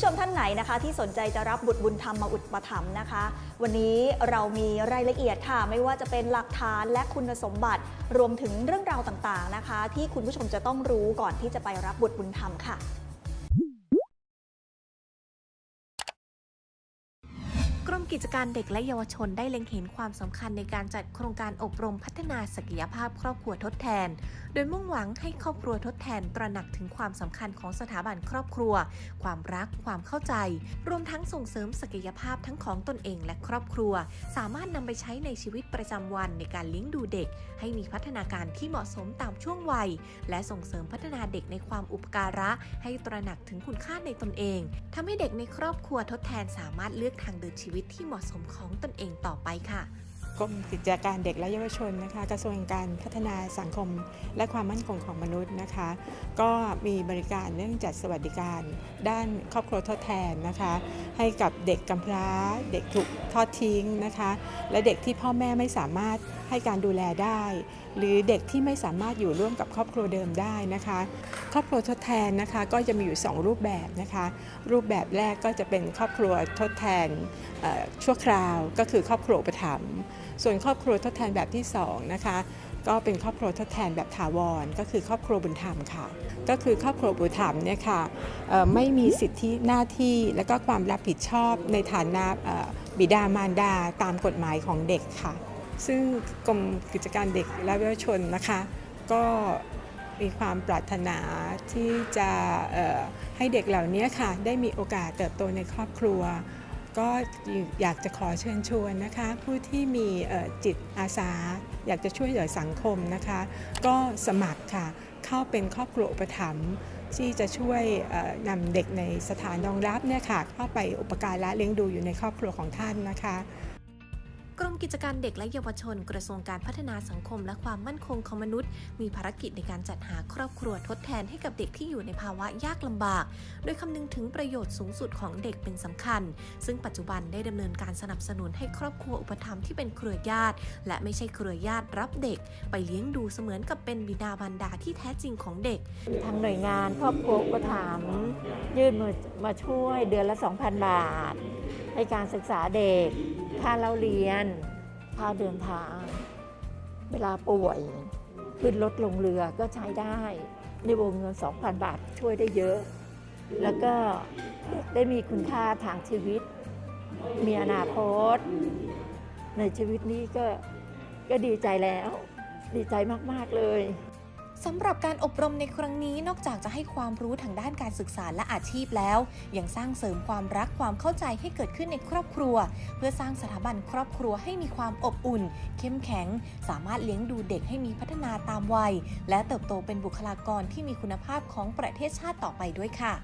ผู้ชมท่านไหนนะคะ ที่สนใจจะรับบุตรบุญธรรมมาอุปถัมภ์นะคะ วันนี้เรามีรายละเอียดค่ะ ไม่ว่าจะเป็นหลักฐานและคุณสมบัติ รวมถึงเรื่องราวต่างๆนะคะ ที่คุณผู้ชมจะต้องรู้ก่อนที่จะไปรับบุตรบุญธรรมค่ะ กรมกิจการเด็กและเยาวชนได้เล็งเห็นความสำคัญในการจัดโครงการอบรมพัฒนาศักยภาพครอบครัวทดแทน โดยมุ่งหวังให้ครอบครัวทดแทนตระหนักถึงความสำคัญของสถาบันครอบครัว ความรัก ความเข้าใจ รวมทั้งส่งเสริมศักยภาพทั้งของตนเองและครอบครัว สามารถนำไปใช้ในชีวิตประจำวันในการเลี้ยงดูเด็ก ให้มีพัฒนาการที่เหมาะสมตามช่วงวัย และส่งเสริมพัฒนาเด็กในความอุปการะ ให้ตระหนักถึงคุณค่าในตนเองทำให้เด็กในครอบครัวทดแทนสามารถเลือกทางเดินชีวิตที่เหมาะสมของตนเองต่อไปค่ะกรมกิจการเด็กและเยาวชนนะคะกระทรวงการพัฒนาสังคมและความมั่นคงของมนุษย์นะคะ ก็มีบริการเรื่องจัดสวัสดิการ ด้านครอบครัวทดแทนนะคะ ให้กับเด็กกำพร้า เด็กถูกทอดทิ้งนะคะ และเด็กที่พ่อแม่ไม่สามารถ ให้การดูแลได้ หรือเด็กที่ไม่สามารถอยู่ร่วมกับครอบครัวเดิมได้นะคะ ครอบครัวทดแทนนะคะก็จะมีอยู่ 2 รูปแบบนะคะ รูปแบบแรกก็จะเป็นครอบครัวทดแทนชั่วคราวก็คือครอบครัวอุปถัมส่วนครอบครัวทดแทนแบบที่2นะคะก็เป็นครอบครัวทดแทนแบบถาวร ก็คือครอบครัวบุญธรรมค่ะ ก็คือครอบครัวบุญธรรมเนี่ยค่ะไม่มีสิทธิหน้าที่และก็ความรับผิดชอบในฐานะบิดามารดาตามกฎหมายของเด็กค่ะ ซึ่งกรมกิจการเด็กและเยาวชนนะคะ ก็มีความปรารถนาที่จะให้เด็กเหล่านี้ค่ะ ได้มีโอกาสเติบโตในครอบครัว ก็อยากจะขอเชิญชวนนะคะ ผู้ที่มีจิตอาสา อยากจะช่วยเหลือสังคมนะคะ ก็สมัครค่ะ เข้าเป็นครอบครัวอุปถัมภ์ที่จะช่วยนำเด็กในสถานรองรับเนี่ยค่ะเข้าไปอุปการะเลี้ยงดูอยู่ในครอบครัวของท่านนะคะ กรมกิจการเด็กและเยาวชน กระทรวงการพัฒนาสังคม และความมั่นคงของมนุษย์ มีภารกิจในการจัดหาครอบครัวทดแทนให้กับเด็กที่อยู่ในภาวะยากลำบาก โดยคำนึงถึงประโยชน์สูงสุดของเด็กเป็นสำคัญ ซึ่งปัจจุบันได้ดำเนินการสนับสนุนให้ครอบครัวอุปถัมภ์ที่เป็นเครือญาติ และไม่ใช่เครือญาติรับเด็ก ไปเลี้ยงดูเสมือนกับเป็นบิดาบรรดาที่แท้จริงของเด็ก ทางหน่วยงานครอบครัวอุปถัมภ์ยื่นมือมาช่วยเดือนละ 2,000 บาท ให้การศึกษาเด็ก ค่าเล่าเรียน ค่าเดินทาง เวลาป่วย ขึ้นรถลงเรือก็ใช้ได้ ในวงเงิน 2,000 บาทช่วยได้เยอะ แล้วก็เด็กได้มีคุณค่าทางชีวิต มีอนาคต ในชีวิตนี้ก็ก็ดีใจแล้ว ดีใจมาก ๆ เลย สำหรับการอบรมในครั้งนี้นอกจากจะให้ความรู้ทางด้านการศึกษาและอาชีพแล้ว ยังสร้างเสริมความรักความเข้าใจให้เกิดขึ้นในครอบครัว เพื่อสร้างสถาบันครอบครัวให้มีความอบอุ่น เข้มแข็ง สามารถเลี้ยงดูเด็กให้มีพัฒนาตามวัย และเติบโตเป็นบุคลากรที่มีคุณภาพของประเทศชาติต่อไปด้วยค่ะ